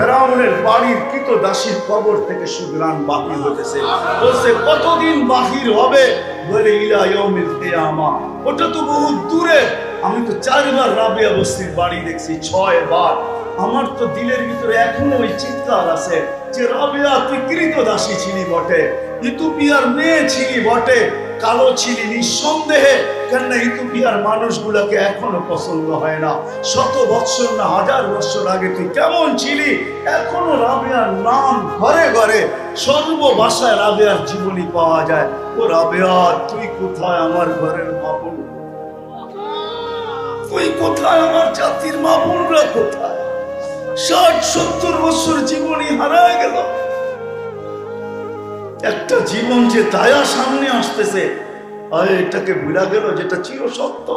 ফেরাউনের বাড়ির কৃত দাসীর কবর থেকে সুগ্রাণ বাহির হতেছে বলছে, কতদিন বাহির হবে? বলে, ইলা ইয়মিল কিয়ামা। ওটা তো বহু দূরে। আমি তো চারবার রাবিয়া বস্তির বাড়ি দেখছি ছয় বার আমার তো দিলের ভিতরে এখনও ওই চিৎকার আছে যে, রাবিয়া, তুই কৃত দাসী ছিলি বটে। ইতুপিয়ার মেয়ে ছিলি বটে। কালো ছিলি নিঃসন্দেহে, কেননা ইতুপিয়ার মানুষগুলোকে এখনও পছন্দ হয় না। শত বৎসর না, হাজার বৎসর আগে তুই কেমন ছিলি এখনও রাবেয়ার নাম ঘরে ঘরে সর্ব ভাষায় রাবেয়ার জীবনী পাওয়া যায়। ও রাবেয়া, তুই কোথায় আমার ঘরের মাপুন তুই কোথায় আমার জাতির মাপুনরা কোথায়? ষাট, সত্তর বছর জীবনী হারায় গেল। একটা জীবন যে দায়া সামনে আসতেছে, আর এটাকে ভুলা গেল যেটা চির সত্য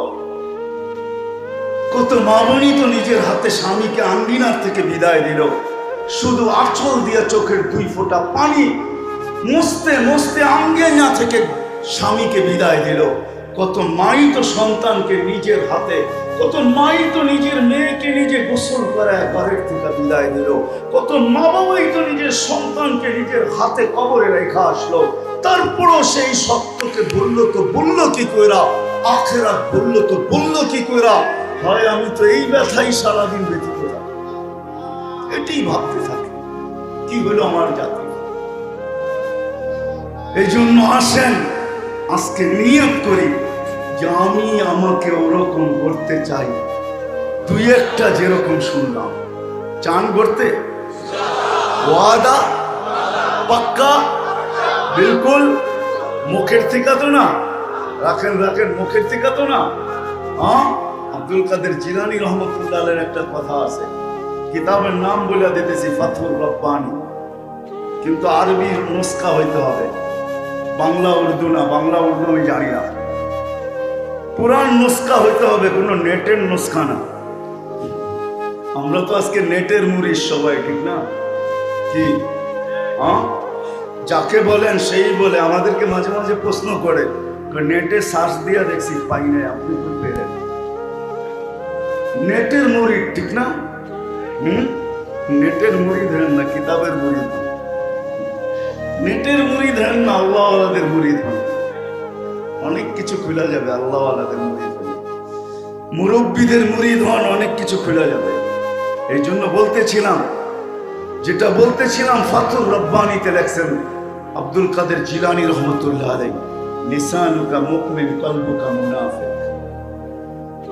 কত মামনি তো নিজের হাতে স্বামীকে আঙ্গিনার থেকে বিদায় দিল। শুধু আঁচল দিয়া চোখের দুই ফোঁটা পানি মুছতে মুছতে আঙ্গেনা থেকে স্বামীকে বিদায় দিল। কত মাই তো সন্তানকে নিজের হাতে, কত মাই তো নিজের মেয়েকে নিজে গোসল করে ঘরের থেকে বিদায় দিল কত মা বাবাই তো নিজের সন্তানকে নিজের হাতে কবরে রেখা আসলো। তারপরও সেই সত্যকে বলল, তো বলল কি কইরা? আখেরা বলল, তো বলল কি কইরা? হয় আমি তো এই ব্যথাই সারাদিন ব্যতীত এটাই ভাবতে থাকি, কি হলো আমার জাতি? এই জন্য আসেন আজকে নিয়ত করি যে আমি আমাকে ওরকম করতে চাই। দুই একটা যেরকম শুনলাম। চান করতে ওয়াদা? পাক্কা? বিলকুল? মুখের থেকে তো না। রাখেন রাখেন, মুখের থেকে তো না। হ্যাঁ আব্দুল কাদের জিলানি রহমতুল্লাহের একটা কথা আছে। কিতাবের নাম বলে দিতেছি ফাথুর রব্বানি। কিন্তু আরবি নুস্খা হইতে হবে। বাংলা উর্দু না, বাংলা উর্দু আমি জানি না। পুরান নুস্খা হইতে হবে, কোনো নেটের নুস্খা না। আমরা তো আজকে নেটের মুড়ির সবাই, ঠিক না? কি? যাকে বলেন সেই বলে, আমাদেরকে মাঝে মাঝে প্রশ্ন করে নেটে সার্চ দিয়া দেখছি, পাই নাই, আপনি তো পেলেন। নেটের মুড়ি, ঠিক না? হুম? নেটের মুড়ি ধরেন না, কিতাবের মুড়ি। নেটের মুড়ি ধরেন না আল্লাহ আলাদের মুড়ি ধরেন অনেক কিছু খোলা যাবে আল্লাহ আলাদের মুড়ি ধরেন মুরব্বীদের মুড়ি ধন অনেক কিছু খোলা যাবে। এই জন্য বলতেছিলাম, যেটা বলতেছিলাম ফাতুর রব্বানিতে লেখছেন আব্দুল কাদের জিলানি রহমতুল্লাহ আলাই লিসানুকা মুকমিন কলবুকা মুনাফিক।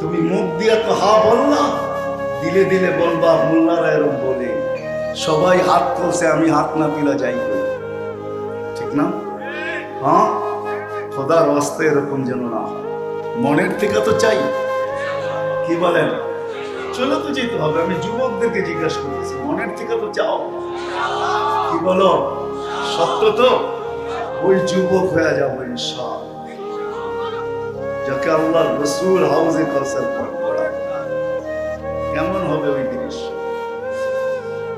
তুমি মুখ দিয়া তো হা বললা, দিলে দিলে বলবা, মোল্লারা এরম বলে, সবাই হাত তুলছে, আমি হাত না তুলা যাই করি না? হ্যাঁ? খোদার অস্তে এরকম যেন না মনের থেকে তো চাই। কি বলেন? চলে তো যেতে হবে। আমি যুবকদেরকে জিজ্ঞাসা করতেছি, মনের থেকে তো চাও? কি বলো? সত্য তো? ওই যুবক হয়ে যাব ইনশাল যাকে আল্লাহ রসুল হাউজে করা কেমন হবে ওই দৃশ্য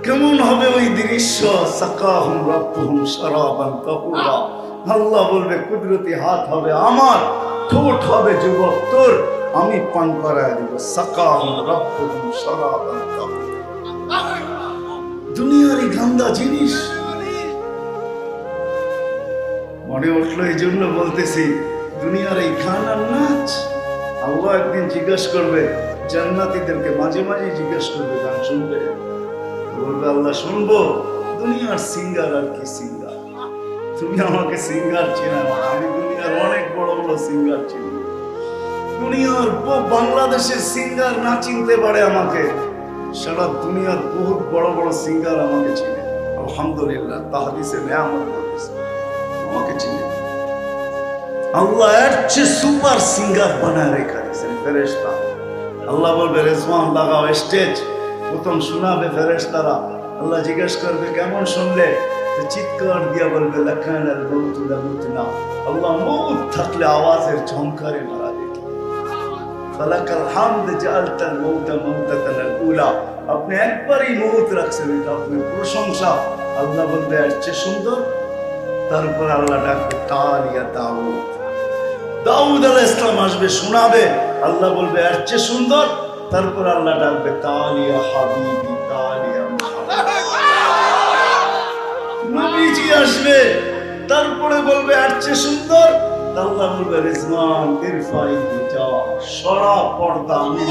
কেমন হবে ওই দৃশ্য? সাকাহুম রব্বুহুম শারাবান তাহুরা। আল্লাহ বলবে, কুদরতি হাত হবে আমার, ঠোঁট হবে যুবক তোর, আমি পান করায় দিব। সাকাহুম রব্বুহুম শারাবান তাহুরা। দুনিয়ার এই গান্দা জিনিস। মনে উঠল এই জন্য বলতেছি, দুনিয়ার এই গান আর নাচ। আল্লাহ একদিন জিজ্ঞাসা করবে, জান্নাতীদেরকে মাঝে মাঝে জিজ্ঞাসা করবে, গান শুনবে? বলবে, আল্লাহ, শুনব? দুনিয়ার সিঙ্গার আর কি সিঙ্গার তুমি আমাকে সিঙ্গার চেনা? না। আমি দুনিয়ার অনেক বড় বড় সিঙ্গার চিনি। দুনিয়ার বাংলাদেশের সিঙ্গার না চিনতে পারে আমাকে। সারা দুনিয়ার বহুত বড় বড় সিঙ্গার আমাকে চিনে। আলহামদুলিল্লাহ, তাহাদিসে নেয়ামত আমাকে চিনে। আল্লাহ এর সুপার সিঙ্গার বানায় রেখা দিয়েছেন আল্লাহ বলবে, রেজওয়ান, লাগাও স্টেজ প্রথম শোনাবে ফেরেশতারা আল্লাহ জিজ্ঞেস করবে, কেমন শুনলে? চিৎকার দিয়া বলবে লেখান আর মৌত না আল্লাহ মৌত থাকলে আওয়াজের ঝংকারে মারা যেত। ফালাকাল হামদ জালতাল মৌতা মৌতাতাল উলা আপনি একবারই মৌত রাখছেন, এটা আপনার প্রশংসা। আল্লাহ বলবে চেয়ে সুন্দর? তারপর আল্লাহ ডাকবে তালিয়া দাউদ। দাউদ আলাহ ইসলাম আসবে, শোনাবে। আল্লাহ বলবে চেয়ে সুন্দর? তারপর আল্লাহ ডাকবে তালিয়া হাবিবি তালিয়া মুহাম্মদ। আসবে, তারপরে বলবে, আর চেয়ে সুন্দর। আল্লাহ বলবে, রিজওয়ান, ইরফাই যা সরা পর্দা, আমি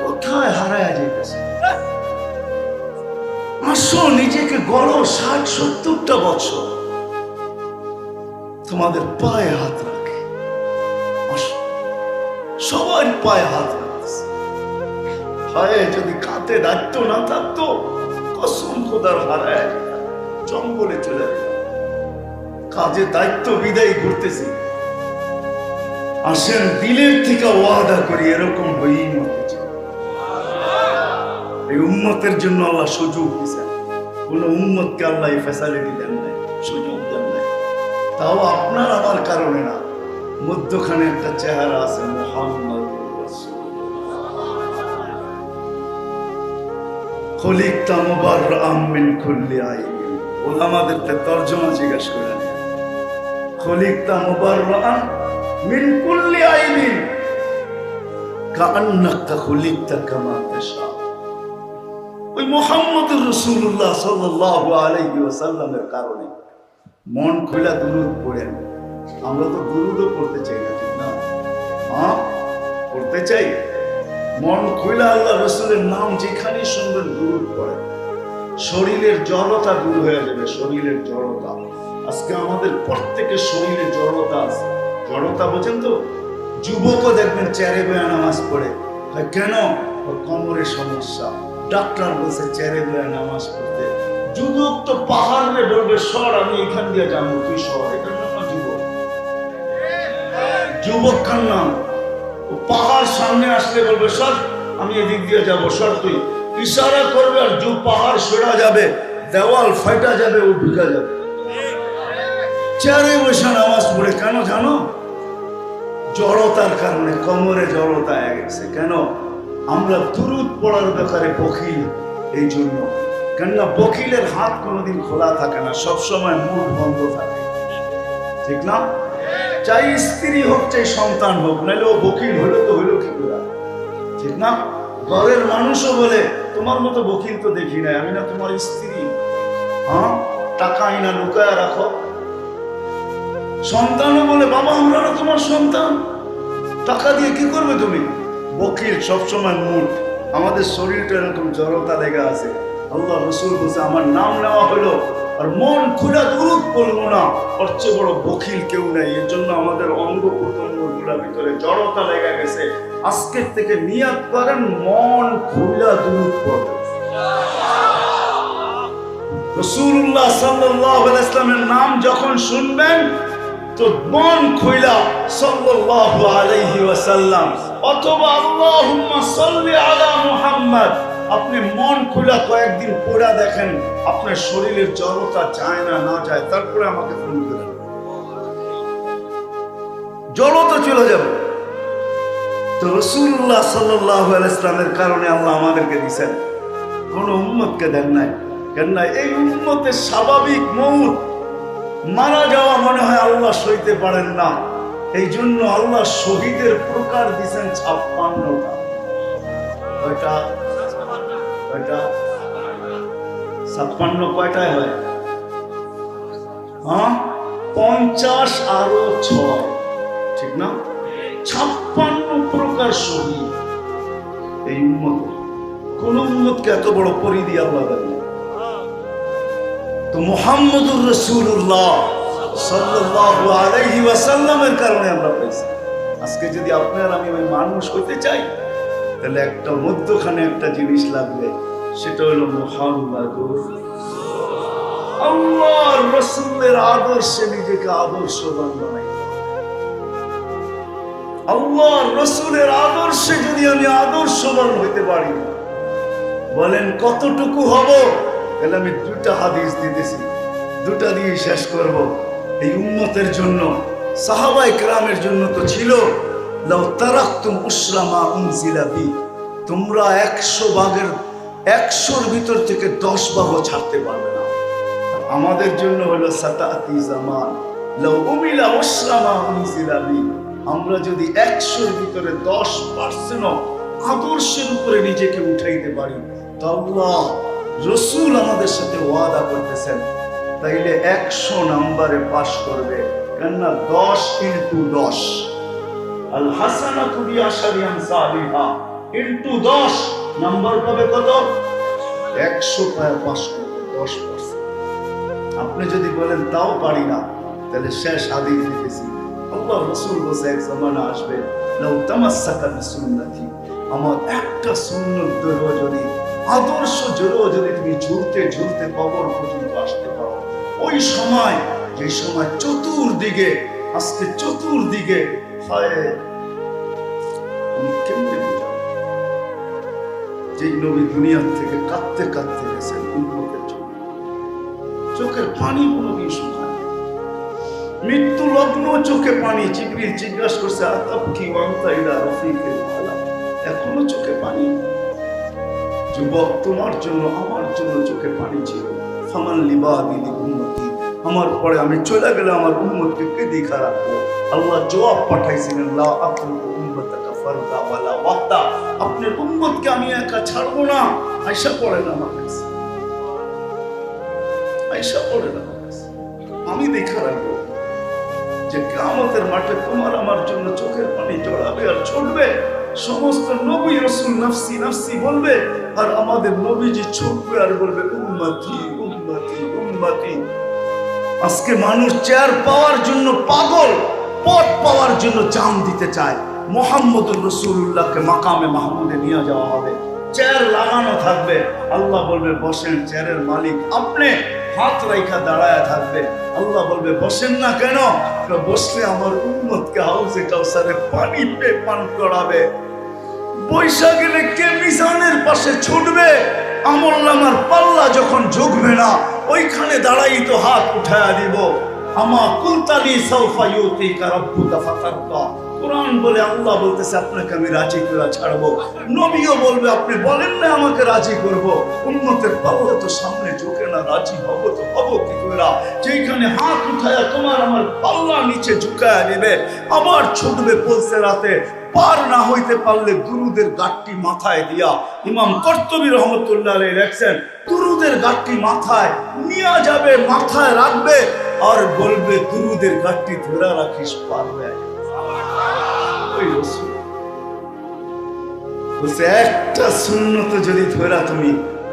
কোথায় হারায় যেতেছে আসো, নিজেকে গড়ো ষাট সত্তরটা বছর। তোমাদের পায়ে হাত সবার পায়ে হাত হায়, যদি কাতে দায়িত্ব না থাকতো, কসম হারায় জঙ্গলে চলে কাজে দায়িত্ব বিদায় করতেছি আসেন দিলের থেকে ওয়াদা করি, এরকম হইই মতে এই উম্মতের জন্য আল্লাহ সুযোগ দিয়েছেন। কোন উম্মতকে আল্লাহ ফ্যাসিলিটি দেন নাই, সুযোগ দেন নাই। তাও আপনার আমার কারণে না। মধ্যখানে একটা চেহারা আছে, মোহাম্মদ খলিকতা মুবাররাম মিন কুল্লি আইবিন ওলামাদেরকে তরজমা মিন কুল্লি আইবিন কান্নাকা খলিকতা কামা তাশা। ওই মোহাম্মদুর রসুল্লাহ সাল্লাল্লাহু আলাইহি ওয়াসাল্লামের কারণে মন খোলা দুরুদ পড়েন আমরা তো দুরুদও পড়তে চাই না, ঠিক না? হ্যাঁ পড়তে চাই? মন খোলা আল্লাহ রসুলের নাম যেখানে শুনবেন দুরুদ পড়েন শরীরের জড়তা দূর হয়ে যাবে, শরীরের জড়তা। আজকে আমাদের প্রত্যেকের শরীরে জড়তা আছে। জড়তা বোঝেন তো? যুবকও দেখবেন চেয়ারে বয়ে নামাজ পড়ে। হয় কেন? কোমরের সমস্যা। ডাক্তার বলছে চেয়ারে বয়ে নামাজ পড়তে। যুবক তো পাহাড়ে বলবে সর, আমি এখান দিয়ে যাব। তুই সর? যুবক যুবক কার নাম? ও পাহাড় সামনে আসলে বলবে, সর, আমি এদিক দিয়ে যাব, সর তুই। ইশারা করবে আর যু পাহাড় সরা যাবে, দেওয়াল ফাটা যাবে, ও ঢুকা যাবে। চেয়ারে বসে নামাজ পড়ে, কেন জানো? জড়তার কারণে কোমরে জড়তা গেছে। কেন? আমরা দুরুদ পড়ার ব্যাপারে বকিল, এই জন্য। কেননা বকিলের হাত কোনোদিন খোলা থাকে না, সবসময় মুখ বন্ধ থাকে। ঠিক না? চাই স্ত্রী হোক, চাই সন্তান হোক নাহলে ও বকিল, হইল তো হইল কি করে? ঠিক না? ঘরের মানুষও বলে, তোমার মতো বকিল তো দেখি নাই, আমি না তোমার স্ত্রী। হ্যাঁ? টাকা আইনা লুকায় রাখো। সন্তানও বলে, বাবা, আমরা না তোমার সন্তান। টাকা দিয়ে কি করবে তুমি? বকিল সবসময় মুড আমাদের শরীরটা এরকম জড়তা লেগে আছে। আল্লাহ রসুল বলছে, আমার নাম নেওয়া হলো আর মন খুলে দূরত করব না। ওর চেয়ে বড় বকিল কেউ নেই। এর জন্য আমাদের অঙ্গ প্রত্যঙ্গগুলোর ভিতরে জড়তা লেগে গেছে। আজকের থেকে নিয়াত করেন, মন খুলে সাল্লাহ ইসলামের নাম যখন শুনবেন, তো মন খুইলা আলাইহি অথবা আলা মুহাম্মদ। আপনি মন খুলা কয়েকদিন পড়া দেখেন, আপনার শরীরের জড়তা যায় না না যায়। তারপরে আমাকে ফোন করেন জড়তা চলে যাবে। তো রসুল্লাহ সাল্লাহ ইসলামের কারণে আল্লাহ আমাদেরকে দিছেন কোন উম্মতকে দেন নাই। কেন এই উম্মতের স্বাভাবিক মৌত মারা যাওয়া মনে হয় আল্লাহ সইতে পারেন না। এই জন্য আল্লাহ শহীদের প্রকার দিছেন ছাপ্পান্নটা। কয়টা? কয়টা? ছাপ্পান্ন কয়টায় হয়? হ্যাঁ? পঞ্চাশ আরও ছয়। ঠিক না? ছাপ্পান্ন প্রকার শহীদ। এই উন্মত কোন উন্মতকে এত বড় পরিধি আল্লাহ দেন। তো মোহাম্মদুর রসুল্লাহ সাল্লাল্লাহু আলাইহি ওয়াসাল্লামের কারণে আমরা পেয়েছি। আজকে যদি আপনার আমি ওই মানুষ হইতে চাই তাহলে একটা মধ্যখানে একটা জিনিস লাগবে, সেটা হলো রসুলের আদর্শে নিজেকে বানাই। আল্লাহর আদর্শে যদি আমি আদর্শবান হইতে পারি, বলেন কতটুকু হব? তাহলে আমি দুটা হাদিস দিতেছি দুটা দিয়ে শেষ করব। এই উম্মতের জন্য সাহাবাই গ্রামের জন্য তো ছিল তোমরা একশো ভাগের একশোর ভিতর থেকে দশ ভাগও ছাড়তে পারবে না। আমাদের জন্য হলো সাতাতি জামান। লাউ উমিলা উসরামা উনজিলাবি আমরা যদি একশোর ভিতরে দশ পার্সেন্ট আদর্শের উপরে নিজেকে উঠাইতে পারি, তো রসুল আমাদের সাথে ওয়াদা করতেছেন, তাইলে একশো নাম্বারে পাশ করবে। কেননা দশ ইন্টু দশ। আল হাসানা তুবি আশারিয়ান সালিহা। ইন্টু দশ, নাম্বার পাবে কত? একশো পায় পাশ করবে দশ পার্সেন্ট আপনি যদি বলেন তাও পারি না, তাহলে শেষ হাদিস লিখেছি। আল্লাহ রসুল বসে এক জমানা আসবে, লাউ তামাসসাকা বিসুন্নতি। আমার একটা সুন্নত ধরেও যদি, আদর্শ জোরেও যদি তুমি ঝুলতে ঝুলতে কবর পর্যন্ত আসতে পারো, ওই সময়, যে সময় চতুর্দিকে, আজকে চতুর্দিকে হয় আমি কেমনে বুঝাবো যে নবী দুনিয়ার থেকে কাঁদতে কাঁদতে গেছেন উন্মতের জন্য? চোখের পানি কোনোদিন মৃত্যু লগ্ন, চোখে পানি। জিবরিল জিজ্ঞাসা করছে, আতাব কি ওয়ান্তা ইলা আলা এখনও চোখে পানি যুবক, তোমার জন্য, আমার জন্য চোখে পানি ছিল। ফামান দিলি উন্নতি আমার পরে আমি চলে গেলে আমার উম্মতকে কে দেখা রাখব আল্লাহ জবাব পাঠাইছিলেন আপনার উম্মতকে আমি একা ছাড়বো না। আয়সা পড়েন আমার কাছে। আয়সা আমার কাছে। আমি দেখা রাখব। যে কামতের মাঠে তোমার আমার জন্য চোখের পানি জড়াবে আর ছুটবে। সমস্ত নবী রসুল নফসি নফসি বলবে, আর আমাদের নবীজি ছুটবে আর বলবে, উম্মতি উম্মতি উম্মতি। আজকে মানুষ চেয়ার পাওয়ার জন্য পাগল, পথ পাওয়ার জন্য জান দিতে চায়। মোহাম্মদুর রসুল্লাহকে মাকামে মাহমুদে নিয়ে যাওয়া হবে। চেয়ার লাগানো থাকবে। আল্লাহ বলবে, বসেন, চেয়ারের মালিক আপনি। হাত রাইখা দাঁড়ায় থাকবে। আল্লাহ বলবে, বসেন না কেন? বসলে আমার উন্মতকে হাউসে কাউসারে পানি পে পান করাবে। আমা রাজি করে ছাড়বো। নবীও বলবে, আপনি বলেন না আমাকে রাজি করব। উন্নতের পাল্লা তো সামনে ঝুঁকে না, রাজি হব তো হব কি যেখানে হাত উঠায়া তোমার আমার পাল্লা নিচে ঝুঁকায়া দিবে, আবার ছুটবে পলসে রাতে। পার না হইতে পারলে দুরুদের গাঠটি মাথায় দিয়া ইমাম কর্তবী রহমতুল্লাহ লেখছেন, দুরুদের গাঠটি মাথায় নিয়ে যাবে, মাথায় রাখবে আর বলবে, দুরুদের গাঠটি ধরে রাখিস পারবে একটা শূন্যত যদি ধরা তুমি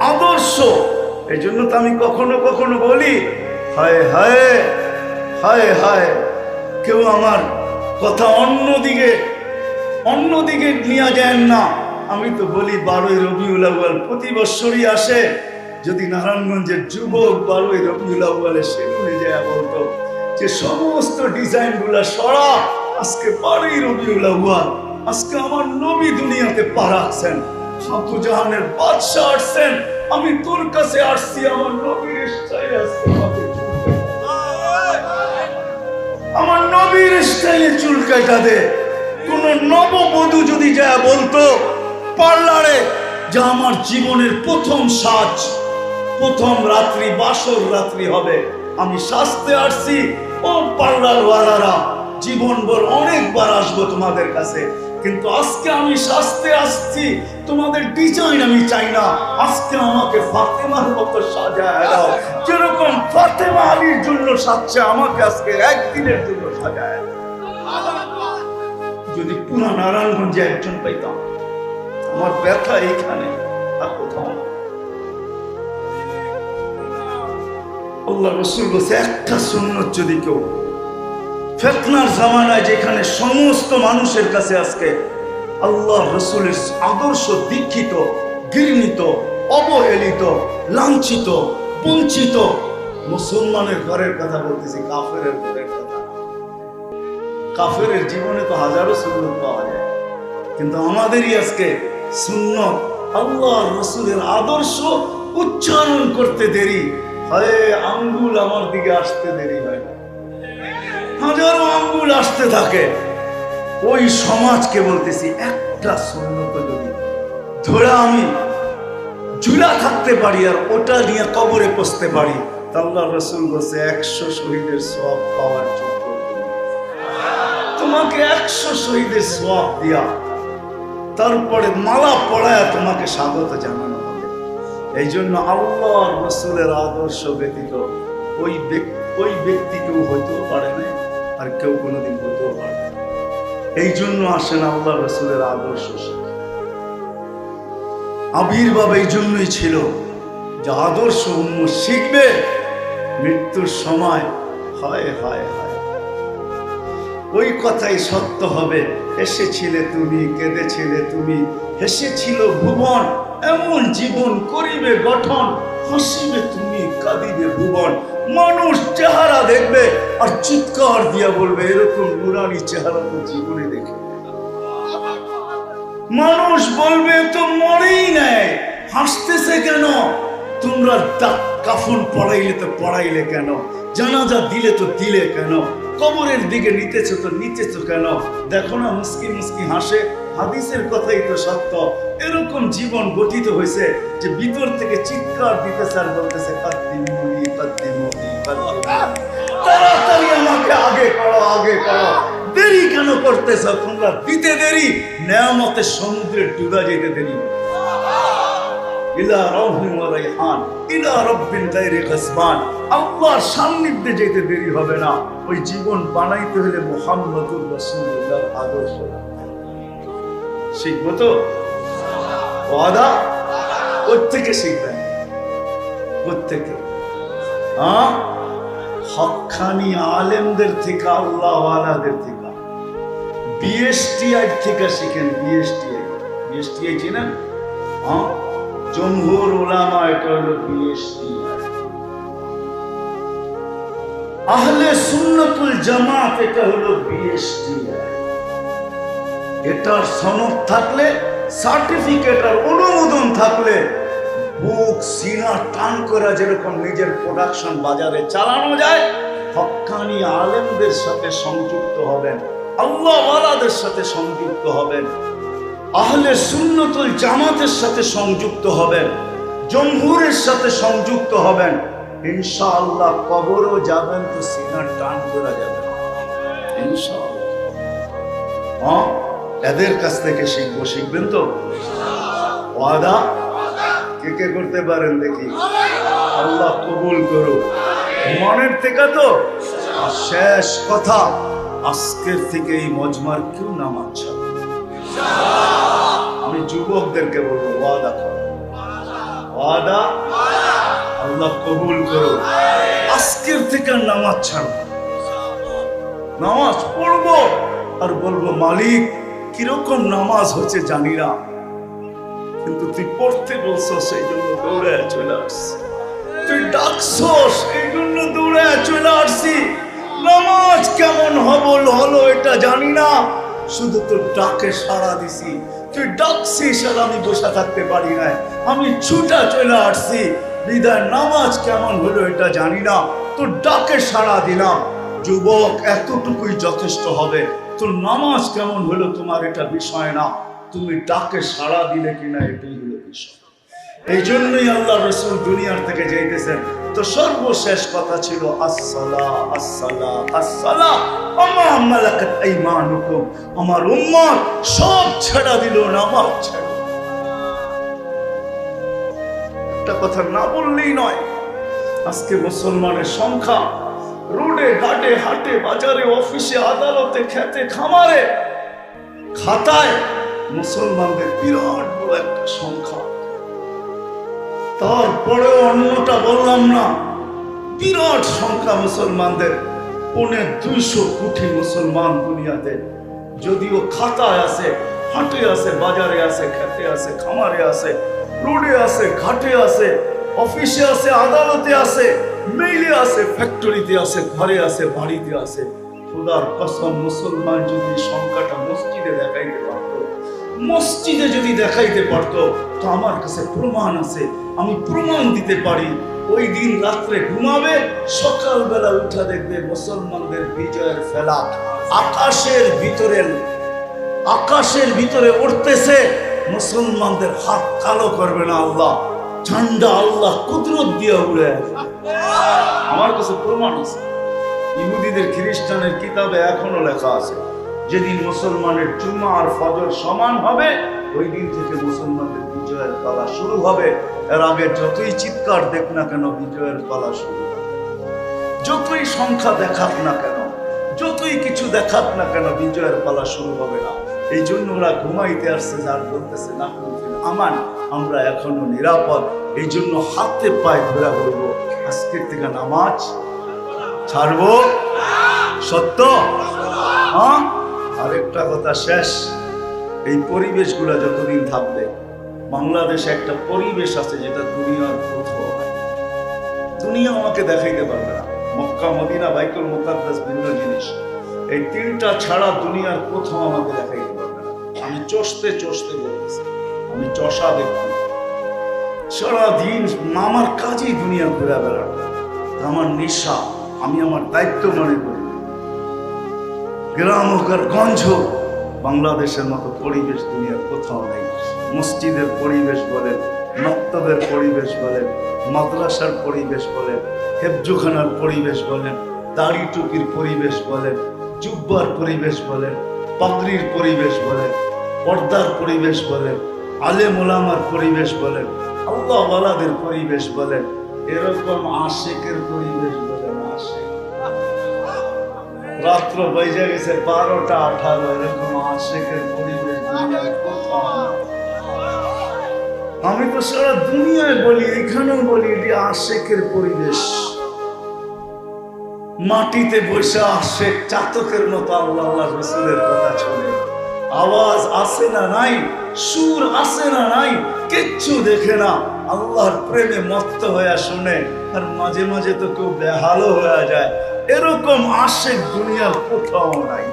আদর্শ এই জন্য তো আমি কখনো কখনো বলি, হায় হায় হায় হায়, কেউ আমার কথা অন্যদিকে অন্যদিকে নিয়ে যায় না। আমি তো বলি, বারোই রবিউল আউয়াল প্রতি বছরই আসে। যদি নারায়ণগঞ্জের যুবক বারোই রবিউল আউয়ালে সেগুলো যায় বলতো যে সমস্ত ডিজাইনগুলা সরা, আজকে বারোই রবিউল আউয়াল, আজকে আমার নবী দুনিয়াতে পা রাখছেন সাতু জাহানের বাদশাহ আসছেন। আমি তোর কাছে আসছি, আমার নবীর আজকে আমাকে আমার নবীর স্টাইলে চুল কাটা দে কোন নববধূ যদি যা বলতো, পার্লারে যা আমার জীবনের প্রথম সাজ, প্রথম রাত্রি, বাসর রাত্রি হবে। আমি সাজতে আসছি, ও পার্লার ওয়ালারা জীবন বল অনেকবার আসব তোমাদের কাছে। কিন্তু আজকে আমি সাজতে আসছি, তোমাদের ডিজাইন আমি চাই না। আজকে আমাকে ফাতেমার মতো সাজায় দাও। যেরকম ফাতেমা আলীর জন্য সাজছে, আমাকে আজকে একদিনের জন্য সাজায় দাও। যদি পুরা নারায়ণগঞ্জে একজন পাইতাম। আমার ব্যথা এইখানে আর কোথাও মানুষের কাছে আজকে আল্লাহ আদর্শ দীক্ষিত অবহেলিত, লাঞ্ছিত মুসলমানের ঘরের কথা বলতেছি কাফের ঘরের কাফের জীবনে তো হাজারো সুন্নত পাওয়া যায়। কিন্তু আমাদেরই আজকে সুন্নত আল্লাহ রসুলের আদর্শ উচ্চারণ করতে দেরি। হয়, আঙ্গুল আমার দিকে আসতে দেরি হয় হাজারো আঙ্গুল আসতে থাকে। ওই সমাজকে বলতেছি, একটা সুন্নত যদি ধরে আমি ঝুলা থাকতে পারি আর ওটা নিয়ে কবরে পচতে পারি আল্লাহ রসুল বলছে, একশো শহীদের সব পাওয়ার তুমি। তোমাকে একশো শহীদের সব দিয়া তারপরে মালা পড়ায় তোমাকে স্বাগত জানানো হবে। এই জন্য আল্লাহর রসুলের আদর্শ ব্যতীত ওই ওই ব্যক্তি কেউ হইতেও পারে না আর কেউ কোনোদিন হতেও পারবে না এই জন্য আসেন আল্লাহ রসুলের আদর্শ আবির্ভাব এই জন্যই ছিল যে আদর্শ উম্ম শিখবে, মৃত্যুর সময় হায় হায়। ওই কথাই সত্য হবে। হেসেছিলে তুমি, কেঁদেছিলে তুমি। হেসেছিল ভুবন, এমন জীবন করিবে গঠন। হাসিবে তুমি, কাঁদিবে ভুবন। মানুষ চেহারা দেখবে আর চিৎকার দিয়া বলবে, এরকম নুরানি চেহারা তো জীবনে দেখে মানুষ বলবে, তো মরেই নেয় হাসতেছে কেন? তোমরা কাফন পড়াইলে তো পড়াইলে কেন? জানাজা দিলে তো দিলে কেন? কবরের দিকে নিতেছো তো নিতেছো কেন? দেখো না, মুসকি মুস্কি হাসে। হাদিসের কথাই তো সত্য। এরকম জীবন গঠিত হয়েছে যে ভিতর থেকে চিৎকার দিতেছে আর বলতেছে আগে আগে দেরি কেন করতেছ? তোমরা দিতে দেরি, নেয়ামতের সমুদ্রে ডুবা যেতে দেরি। ইলা রাউহিন ওয়া রাইহান, ইলা রাব্বিন গায়রি গাসবান আল্লাহর সান্নিধ্যে যেতে দেরি হবে না। ওই জীবন বানাইতে হলে মুহাম্মদুর রাসূলুল্লাহর আদর্শ শিখব তো? ওয়াদা? কোত্থেকে শিখবেন। কোত্থেকে হ্যাঁ? হকানি আলেমদের থেকে, আল্লাহওয়ালাদের থেকে। বিএসটিআই থেকে শিখেন, বিএসটিআই। বিএসটিআই চিনেন? হ্যাঁ? জমহুর ওলামা এটা হলো বিএসটিআই আহলে সুন্নতুল জামাত, এটা হলো বিএসটিআই এটার সনদ থাকলে সার্টিফিকেট আর অনুমোদন থাকলে, বুক সিনা টান করা যেরকম নিজের প্রোডাকশন বাজারে চালানো যায় হক্কানি আলেমদের সাথে সংযুক্ত হবেন, আল্লাহওয়ালাদের সাথে সংযুক্ত হবেন। আহলে সুন্নতুল জামাতের সাথে সংযুক্ত হবেন, জমহুরের সাথে সংযুক্ত হবেন। ইনশাআল্লাহ কবরও যাবেন তো সিনা টান করা যাবে। হ্যাঁ? এদের কাছ থেকে শিখব, শিখবেন তো? ওয়াদা? কে কে করতে পারেন দেখি। আল্লাহ কবুল করো মনের থেকে তো? শেষ কথা, আজকের থেকে এই মজমার কেউ নামাজ ছাড়বে না। আমি যুবকদেরকে বলব, ওয়াদা করো। ওয়াদা? আল্লাহ কবুল করো আজকের থেকে নামাজ ছাড়বো। নামাজ পড়ব, আর বলব, মালিক, কীরকম নামাজ হচ্ছে জানি না। কিন্তু তুই পড়তে বলছো সেই জন্য দৌড়ে চলে আসছি। তুই ডাকছো সেই জন্য দৌড়ে চলে আসছি। নামাজ কেমন হবল হলো এটা জানি না। শুধু তোর ডাকে সাড়া দিছি। তুই ডাকছিস আমি বসে থাকতে পারি না আমি ছুটা চলে আসছি। নামাজ কেমন হলো এটা জানি না। তোর ডাকে সাড়া দিলাম। যুবক, এতটুকুই যথেষ্ট হবে। তোর নামাজ কেমন হলো তোমার এটা বিষয় না। তুমি ডাকে সাড়া দিলে কিনা এটাই হলো বিষয়। এই জন্যই আল্লাহ রসুল দুনিয়ার থেকে যাইতেছেন। তো সর্বশেষ কথা ছিল, আসসালা আসসালা আসসালা, আমা মালাকাত আইমানুকুম। আমার উম্মত সব ছেড়া দিল, নামাজ ছেড়ে একটা কথা না বললেই নয়, আজকে মুসলমানের সংখ্যা রোডে, ঘাটে, হাটে, বাজারে, অফিসে, আদালতে, খেতে, খামারে, খাতায় মুসলমানদের বিরাট বড় একটা সংখ্যা। তারপরেও অন্যটা বললাম না। বিরাট সংখ্যা মুসলমানদের, পৌনে দুইশো কোটি মুসলমান দুনিয়াতে। যদিও খাতায় আছে, হাটে আছে, বাজারে আছে, খেতে আছে, খামারে আছে, রোডে আছে, ঘাটে আছে, অফিসে আছে, আদালতে আছে, মেইলে আছে, ফ্যাক্টরিতে আছে, ঘরে আছে, বাড়িতে আছে। খোদার কসম মুসলমান যদি সংখ্যাটা মসজিদে দেখাইতে পারতো মসজিদে যদি দেখাইতে পারতো, তো আমার কাছে প্রমাণ আছে, আমি প্রমাণ দিতে পারি। ওই দিন রাত্রে ঘুমাবে, সকালবেলা উঠা দেখবে মুসলমানদের বিজয়ের ফেলা। আকাশের ভিতরে আকাশের ভিতরে উঠতেছে, মুসলমানদের হাত কালো করবে না আল্লাহ। ঠান্ডা আল্লাহ কুদরত দিয়ে উড়ে আমার কাছে প্রমাণ আছে। ইহুদিদের খ্রিস্টানের কিতাবে এখনও লেখা আছে। যেদিন মুসলমানের জুমা আর ফজর সমান হবে, ওই দিন থেকে মুসলমানদের বিজয় বিজয়ের পালা শুরু হবে। এর আগে যতই চিৎকার দেখ না কেন, বিজয়ের পালা শুরু হবে। যতই সংখ্যা দেখাক না কেন, যতই কিছু দেখাক না কেন, বিজয়ের পালা শুরু হবে না। এই জন্য ওরা ঘুমাইতে আসছে, যার বলতেছে, না আমান, আমরা এখনও নিরাপদ। এই জন্য হাতে পায়ে ধরা বলব, আজকের থেকে নামাজ ছাড়বো? সত্য? হ্যাঁ? আরেকটা কথা শেষ। এই পরিবেশগুলো যতদিন থাকবে, বাংলাদেশে একটা পরিবেশ আছে যেটা দুনিয়ার প্রথম। দুনিয়া আমাকে দেখাইতে পারবে না। মক্কা, মদিনা বাইকুল মুকাদ্দাস ভিন্ন জিনিস। এই তিনটা ছাড়া দুনিয়ার প্রথম আমাকে দেখাইতে পারবে না। আমি চষতে চষতে বলতেছি, আমি চষা ব্যক্তি সারাদিন আমার কাজই দুনিয়া ঘুরে বেড়ানো আমার নেশা, আমি আমার দায়িত্ব মনে করি। গ্রাম হোক আর গঞ্জ হোক, বাংলাদেশের মতো পরিবেশ দুনিয়ার কোথাও নেই মসজিদের পরিবেশ বলেন মক্তবের পরিবেশ বলেন মাদ্রাসার পরিবেশ বলেন হেফজোখানার পরিবেশ বলেন দাড়ি টুপির পরিবেশ বলেন জুব্বার পরিবেশ বলেন পাগড়ির পরিবেশ বলেন পর্দার পরিবেশ বলেন আলে মোলামার পরিবেশ বলেন আল্লাহ ওয়ালাদের পরিবেশ বলেন এরকম আশেকের পরিবেশ রাত্র বেজে গেছে বারোটা আঠারো, এরকম আশেকের পরিবেশ দুনিয়ায় আমি তো সারা দুনিয়ায় বলি, এখানেও বলি, এটি আশেকের পরিবেশ। মাটিতে বসে আশেক চাতকের মতো আল্লাহ আল্লাহ রসুলের কথা শুনে। আওয়াজ আসে না নাই, সুর আসে না নাই, কিচ্ছু দেখে না। আল্লাহর প্রেমে মত্ত হয়ে শুনে, আর মাঝে মাঝে তো কেউ বেহালও হয়ে যায়। এরকম আশেক দুনিয়ার কোথাও নাই।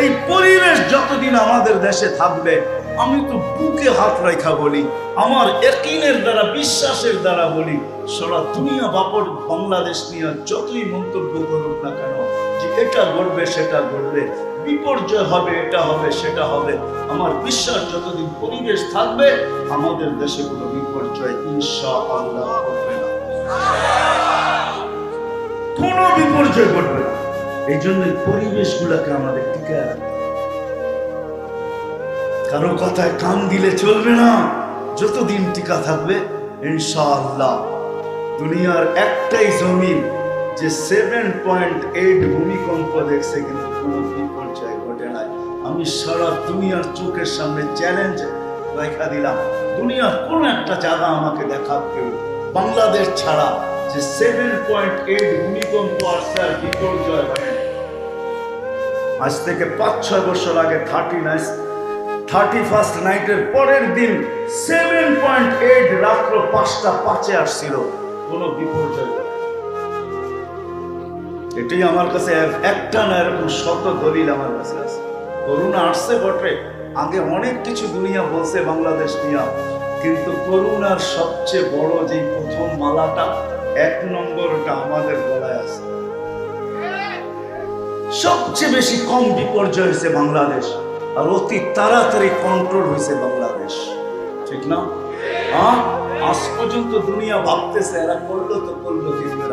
এই পরিবেশ যতদিন আমাদের দেশে থাকবে, আমি তো বুকে হাত রেখা বলি, আমার একিনের দ্বারা, বিশ্বাসের দ্বারা বলি, সারা দুনিয়া বাপর বাংলাদেশ নিয়ে যতই মন্তব্য করুক না কেন, যে এটা ঘটবে, সেটা ঘটবে, বিপর্যয় হবে, এটা হবে, সেটা হবে, আমার বিশ্বাস যতদিন পরিবেশ থাকবে, আমাদের দেশে কোনো বিপর্যয় ইনশা আল্লাহ ঘটবে না। কোনো বিপর্যয় ঘটবে না। এই জন্য এই পরিবেশগুলোকে আমাদের টিকে কারও কথায় কান দিলে চলবে না। যতদিন টিকা থাকবে, ইনশাআল্লাহ, দুনিয়ার একটাই জমিন যে সেভেন পয়েন্ট এইট ভূমিকম্প দেখছে কিন্তু কোনো বিপর্যয় ঘটে নাই। আমি সারা দুনিয়ার চোখের সামনে চ্যালেঞ্জ রেখা দিলাম। দুনিয়ার কোন একটা জায়গা আমাকে দেখা কেউ। বাংলাদেশ ছাড়া যে সেভেন পয়েন্ট এইট ভূমিকম্প আসছে আর বিপর্যয় নাই। আজ থেকে পাঁচ ছয় বছর আগে থার্টি নাইন থার্টি ফার্স্ট নাইটের পরের দিন সেভেন পয়েন্ট এইট রাত্র পাঁচটা পাঁচে আসছিল কোনো বিপর্যয়। এটাই আমার কাছে একটা না এরকম শত দলিল আমার কাছে আছে করোনা আসছে বটে আগে অনেক কিছু দুনিয়া বলছে বাংলাদেশ নিয়ে কিন্তু করোনার সবচেয়ে বড় যে প্রথম মালাটা এক নম্বরটা আমাদের গলায় আছে। সবচেয়ে বেশি কম বিপর্যয় হয়েছে বাংলাদেশ, আর অতি তাড়াতাড়ি কন্ট্রোল হয়েছে বাংলাদেশ। ঠিক না? হ্যাঁ? আজ পর্যন্ত দুনিয়া ভাবতেছে, এরা করল তো করল কিন্তু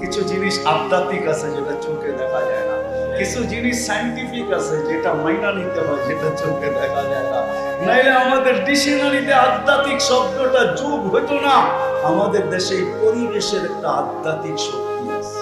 কিছু জিনিস আধ্যাত্মিক আছে যেটা চোখে দেখা যায় না। কিছু জিনিস সাইন্টিফিক আছে যেটা মাইনা নিতে হয়, যেটা চোখে দেখা যায় না। নাইলে আমাদের ডিকশনারিতে আধ্যাত্মিক শব্দটা যুগ হতো না। আমাদের দেশে পরিবেশের একটা আধ্যাত্মিক শক্তি আছে।